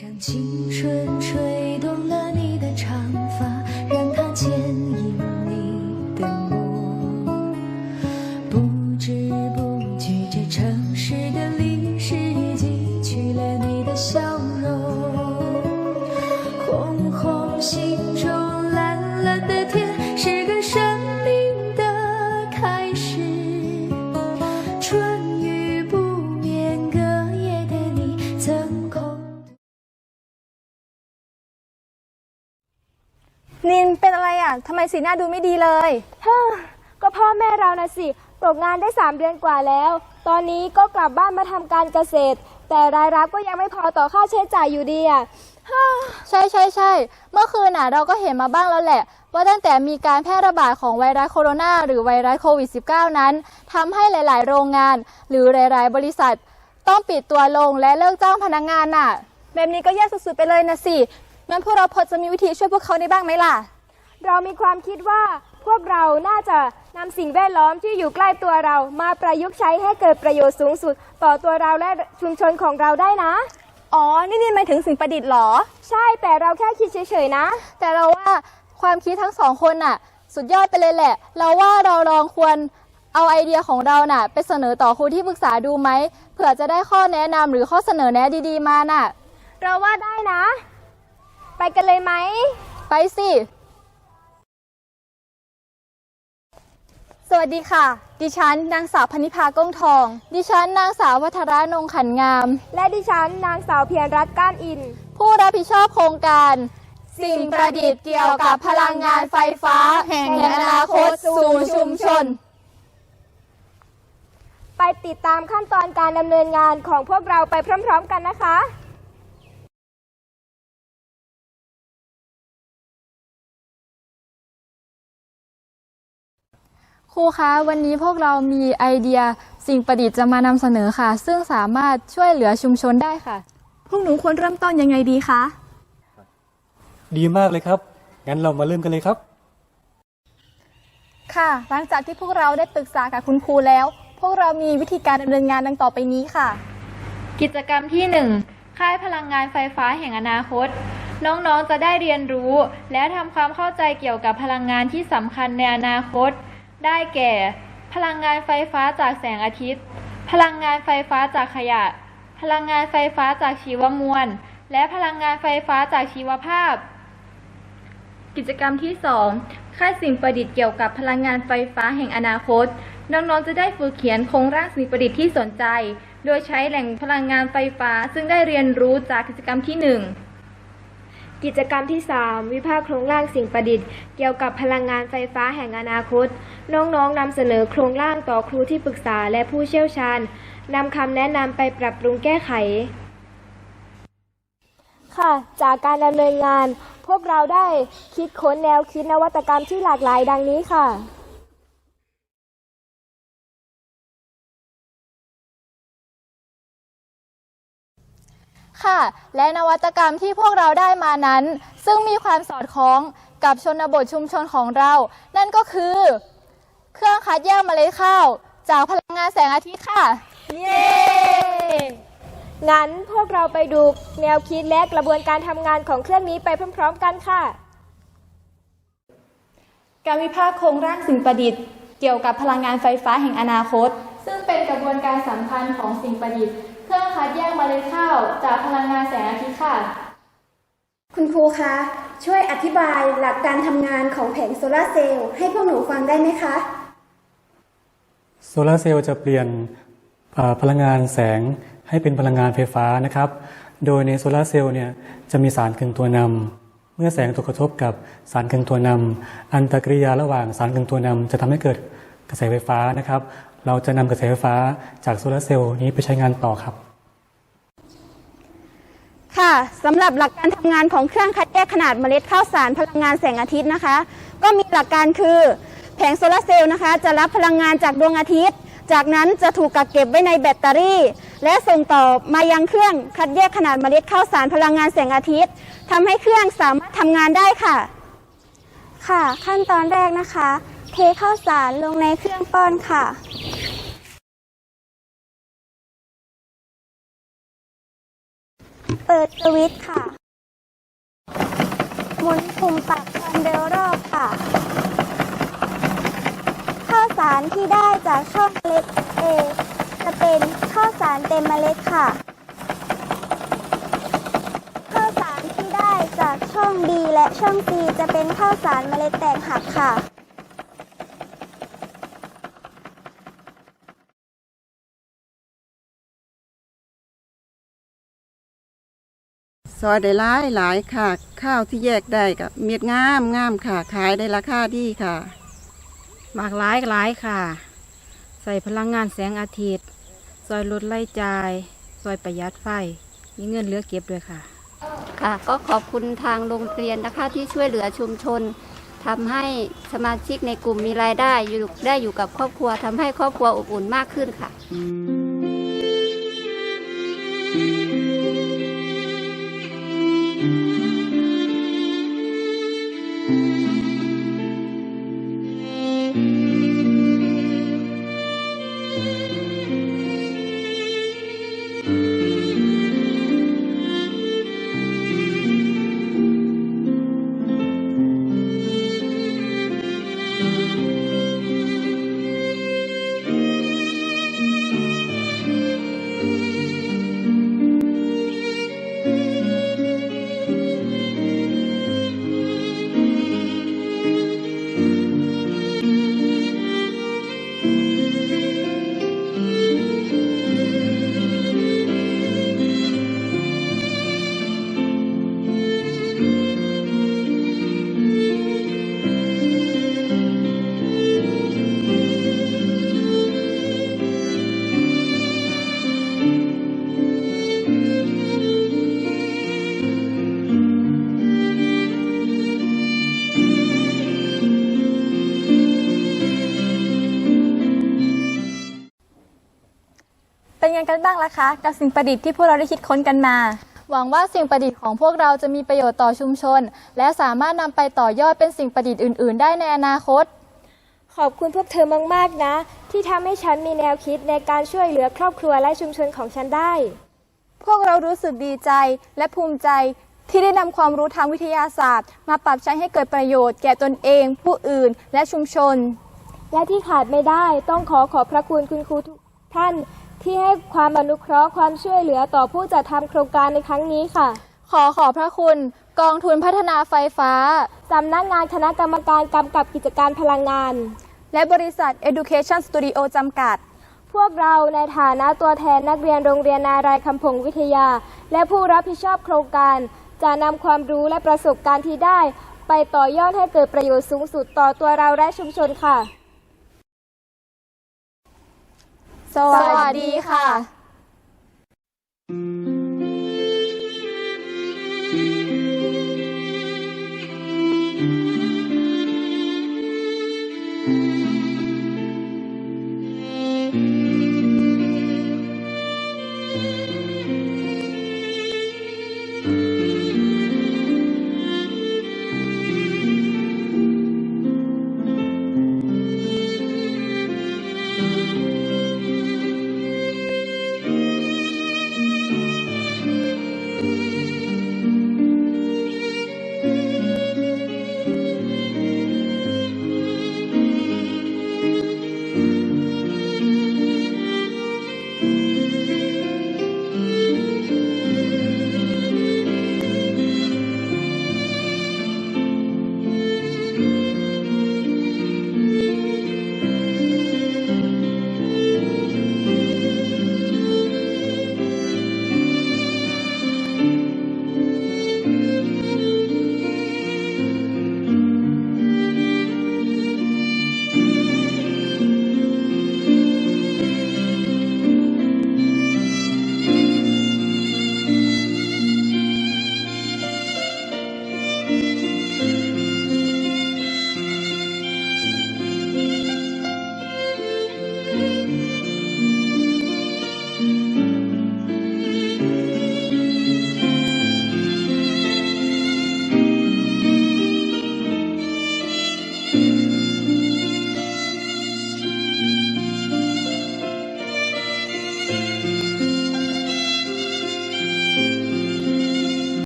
让青春 ทำไมสีหน้าดูไม่ดีเลย ฮ่าก็พ่อแม่เรานะสิตกงานได้ 3 เดือนกว่าแล้ว ตอนนี้ก็กลับบ้านมาทำการเกษตร แต่รายรับก็ยังไม่พอต่อค่าใช้จ่ายอยู่ดีอะฮ่าใช่ใช่ใช่เมื่อคืนน่ะเราก็เห็นมาบ้างแล้วแหละ ว่าตั้งแต่มีการแพร่ระบาดของไวรัสโคโรนาหรือไวรัสโควิด -19 นั้นทำให้หลาย ๆ โรงงาน หรือหลาย ๆ บริษัท ต้องปิดตัวลงและเลิกจ้างพนักงานน่ะ แบบนี้ก็แย่สุดๆไปเลยนะสิงั้นพวกเราพอจะมีวิธีช่วยพวกเขาได้บ้างไหมล่ะ เรามีความคิดว่าพวกเราน่าจะนำสิ่งแวดล้อมที่อยู่ใกล้ตัวเรา มาประยุกต์ใช้ให้เกิดประโยชน์สูงสุด ต่อตัวเราและชุมชนของเราได้นะ อ๋อ นี่นี่หมายถึงสิ่งประดิษฐ์เหรอ ใช่แต่เราแค่คิดเฉยๆนะ แต่เราว่าความคิดทั้งสองคนน่ะ สุดยอดไปเลยแหละ เราว่าเราลองควรเอาไอเดียของเราน่ะ ไปเสนอต่อครูที่ปรึกษาดูไหมเผื่อจะได้ข้อแนะนำหรือข้อเสนอแนะดีๆมาน่ะ เราว่าได้นะ ไปกันเลยไหม ไปสิ สวัสดีค่ะ ดิฉันนางสาวพนิพาก้องทอง ดิฉันนางสาววัฒรานงขันงาม และดิฉันนางสาวเพียรรัตน์ก้านอิน ผู้รับผิดชอบโครงการ สิ่งประดิษฐ์เกี่ยวกับพลังงานไฟฟ้า แห่งอนาคตสู่ชุมชน ไปติดตามขั้นตอนการดำเนินงานของพวกเราไปพร้อม ๆ กันนะคะ ครูคะวันนี้พวกเรามีไอเดียสิ่งประดิษฐ์จะมานำเสนอค่ะ ซึ่งสามารถช่วยเหลือชุมชนได้ค่ะ พวกหนูควรเริ่มต้นยังไงดีคะ ดีมากเลยครับ งั้นเรามาเริ่มกันเลยครับ ค่ะ หลังจากที่พวกเราได้ปรึกษากับคุณครูแล้ว พวกเรามีวิธีการดำเนินงานดังต่อไปนี้ค่ะ กิจกรรมที่ 1 ค่ายพลังงานไฟฟ้าแห่งอนาคต น้องๆจะได้เรียนรู้ และทำความเข้าใจเกี่ยวกับพลังงานที่สำคัญในอนาคต ได้แก่ พลังงานไฟฟ้าจากแสงอาทิตย์ พลังงานไฟฟ้าจากขยะ พลังงานไฟฟ้าจากชีวมวล และพลังงานไฟฟ้าจากชีวภาพ กิจกรรมที่ 2 ค่ายสิ่งประดิษฐ์เกี่ยวกับพลังงานไฟฟ้าแห่งอนาคต น้องๆ จะได้ฝึกเขียนโครงร่างสิ่งประดิษฐ์ที่สนใจ โดยใช้แหล่งพลังงานไฟฟ้า ซึ่งได้เรียนรู้จากกิจกรรมที่ 1 กิจกรรมที่ 3 วิพากษ์โครงร่างสิ่งประดิษฐ์ เกี่ยวกับพลังงานไฟฟ้าแห่งอนาคต น้องๆนำเสนอโครงร่างต่อครูที่ปรึกษาและผู้เชี่ยวชาญนำคำแนะนำไปปรับปรุงแก้ไข ค่ะ จากการดำเนินงาน พวกเราได้คิดค้นแนวคิดนวัตกรรมที่หลากหลายดังนี้ค่ะ ค่ะ และนวัตกรรมที่พวกเราได้มานั้น ซึ่งมีความสอดคล้องกับชนบทชุมชนของเรา นั่นก็คือ เครื่องคัดแยกเมล็ดข้าว จากพลังงานแสงอาทิตย์ค่ะ เย้ งั้นพวกเราไปดูแนวคิดและกระบวนการทำงานของเครื่องนี้ไปพร้อม ๆ กันค่ะ การวิพากษ์โครงร่างสิ่งประดิษฐ์เกี่ยวกับพลังงานไฟฟ้าแห่งอนาคต ซึ่งเป็นกระบวนการสำคัญของสิ่งประดิษฐ์ เครื่องคัดแยกเมล็ดข้าวจากพลังงานแสงอาทิตย์ค่ะ คุณครูคะ ช่วยอธิบายหลักการทำงานของแผงโซลาร์เซลล์ให้พวกหนูฟังได้ไหมคะ โซลาร์เซลล์จะเปลี่ยนเอ่อพลังงานแสงให้เป็นพลังงานไฟฟ้านะครับ โดยในโซลาร์เซลล์เนี่ยจะมีสารกึ่งตัวนำ เมื่อแสงถูกกระทบกับสารกึ่งตัวนำ อันตรกิริยาระหว่างสารกึ่งตัวนำจะทำให้เกิด กระแสไฟฟ้านะครับ เราจะนำกระแสไฟฟ้าจากโซลาร์เซลล์นี้ไปใช้งานต่อครับ ค่ะสำหรับหลักการทำงานของเครื่องคัดแยกขนาดเมล็ดข้าวสารพลังงานแสงอาทิตย์นะคะ ก็มีหลักการคือแผงโซลาร์เซลล์นะคะ จะรับพลังงานจากดวงอาทิตย์ จากนั้นจะถูกกักเก็บไว้ในแบตเตอรี่ และส่งต่อมายังเครื่องคัดแยกขนาดเมล็ดข้าวสารพลังงานแสงอาทิตย์ทำให้เครื่องสามารถทำงานได้ค่ะ ค่ะ ขั้นตอนแรกนะคะเท ข้าวสารลงในเครื่องป้อนค่ะเปิดสวิตช์ค่ะ หมุนปุ่มปรับความเร็วรอบค่ะ ข้าวสารที่ได้จากช่องเมล็ด A จะเป็นข้าวสารเต็มเมล็ดค่ะ ข้าวสารที่ได้จากช่อง B และช่อง C จะเป็นข้าวสารเมล็ดแตกหักค่ะ ซอยได้หลายหลายค่ะ ข้าวที่แยกได้กับเม็ดงามงามค่ะ ขายได้ราคาดีค่ะ หมากหลายหลายค่ะ ใส่พลังงานแสงอาทิตย์ ซอยลดไล่จ่าย ซอยประหยัดไฟ มีเงินเหลือเก็บด้วยค่ะ ค่ะ ก็ขอบคุณทางโรงเรียนนะคะที่ช่วยเหลือชุมชนทำให้สมาชิกในกลุ่มมีรายได้อยู่ได้อยู่กับครอบครัวทำให้ครอบครัวอบอุ่นมากขึ้นค่ะ บ้างล่ะคะ กับสิ่งประดิษฐ์ที่พวกเราได้คิดค้นกันมา หวังว่าสิ่งประดิษฐ์ของพวกเราจะมีประโยชน์ต่อชุมชน และสามารถนำไปต่อยอดเป็นสิ่งประดิษฐ์อื่น ๆ ได้ในอนาคต ขอบคุณพวกเธอมากๆนะ ที่ทำให้ฉันมีแนวคิดในการช่วยเหลือครอบครัวและชุมชนของฉันได้ พวกเรารู้สึกดีใจและภูมิใจที่ได้นำความรู้ทางวิทยาศาสตร์ มาปรับใช้ให้เกิดประโยชน์แก่ตนเอง ผู้อื่น และชุมชน และที่ขาดไม่ได้ต้องขอขอบพระคุณคุณครูทุกท่าน ที่ให้ความอนุเคราะห์ความช่วยเหลือต่อผู้จัดทำโครงการในครั้งนี้ค่ะ ขอขอบพระคุณกองทุนพัฒนาไฟฟ้า สำนักงานคณะกรรมการกำกับกิจการพลังงาน และบริษัท Education Studio จำกัด พวกเราในฐานะตัวแทนนักเรียนโรงเรียนนารายคำพงวิทยา และผู้รับผิดชอบโครงการ จะนำความรู้และประสบการณ์ที่ได้ ไปต่อยอดให้เกิดประโยชน์สูงสุดต่อตัวเราและชุมชนค่ะ สวัสดีค่ะ